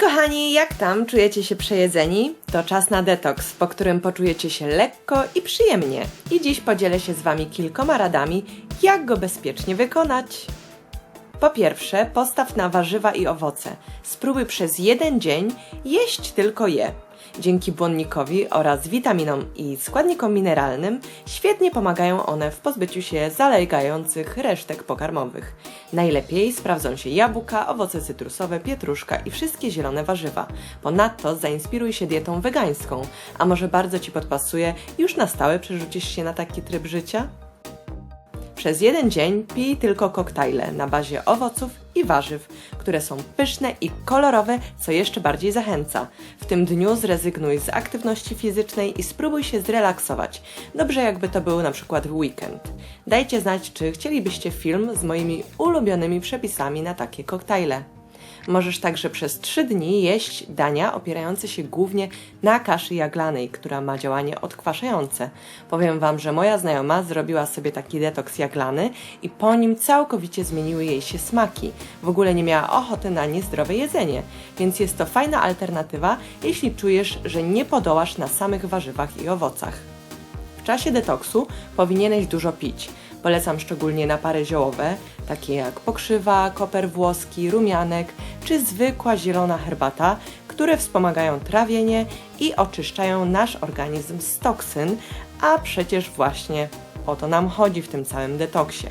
kochani, jak tam? Czujecie się przejedzeni? To czas na detoks, po którym poczujecie się lekko i przyjemnie. I dziś podzielę się z Wami kilkoma radami, jak go bezpiecznie wykonać. Po pierwsze, postaw na warzywa i owoce. Spróbuj przez jeden dzień jeść tylko je. Dzięki błonnikowi oraz witaminom i składnikom mineralnym świetnie pomagają one w pozbyciu się zalegających resztek pokarmowych. Najlepiej sprawdzą się jabłka, owoce cytrusowe, pietruszka i wszystkie zielone warzywa. Ponadto zainspiruj się dietą wegańską, a może bardzo Ci podpasuje już na stałe przerzucisz się na taki tryb życia? Przez jeden dzień pij tylko koktajle na bazie owoców i warzyw, które są pyszne i kolorowe, co jeszcze bardziej zachęca. W tym dniu zrezygnuj z aktywności fizycznej i spróbuj się zrelaksować. Dobrze jakby to był na przykład weekend. Dajcie znać, czy chcielibyście film z moimi ulubionymi przepisami na takie koktajle. Możesz także przez 3 dni jeść dania opierające się głównie na kaszy jaglanej, która ma działanie odkwaszające. Powiem Wam, że moja znajoma zrobiła sobie taki detoks jaglany i po nim całkowicie zmieniły jej się smaki. W ogóle nie miała ochoty na niezdrowe jedzenie, więc jest to fajna alternatywa, jeśli czujesz, że nie podołasz na samych warzywach i owocach. W czasie detoksu powinieneś dużo pić. Polecam szczególnie napary ziołowe, takie jak pokrzywa, koper włoski, rumianek czy zwykła zielona herbata, które wspomagają trawienie i oczyszczają nasz organizm z toksyn, a przecież właśnie o to nam chodzi w tym całym detoksie.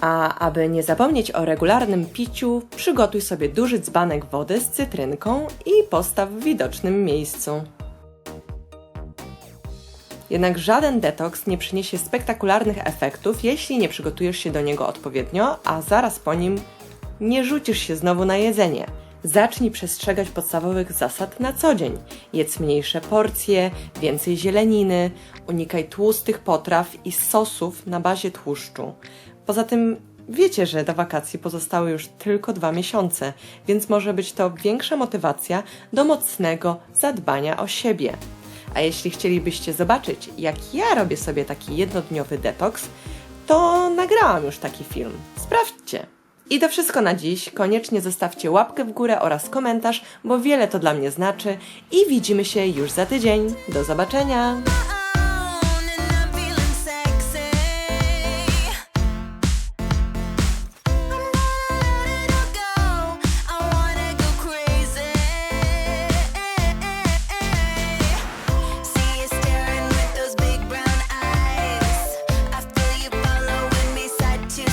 A aby nie zapomnieć o regularnym piciu, przygotuj sobie duży dzbanek wody z cytrynką i postaw w widocznym miejscu. Jednak żaden detoks nie przyniesie spektakularnych efektów, jeśli nie przygotujesz się do niego odpowiednio, a zaraz po nim nie rzucisz się znowu na jedzenie. Zacznij przestrzegać podstawowych zasad na co dzień. Jedz mniejsze porcje, więcej zieleniny, unikaj tłustych potraw i sosów na bazie tłuszczu. Poza tym wiecie, że do wakacji pozostały już tylko dwa miesiące, więc może być to większa motywacja do mocnego zadbania o siebie. A jeśli chcielibyście zobaczyć, jak ja robię sobie taki jednodniowy detoks, to nagrałam już taki film. Sprawdźcie! I to wszystko na dziś. Koniecznie zostawcie łapkę w górę oraz komentarz, bo wiele to dla mnie znaczy. I widzimy się już za tydzień. Do zobaczenia!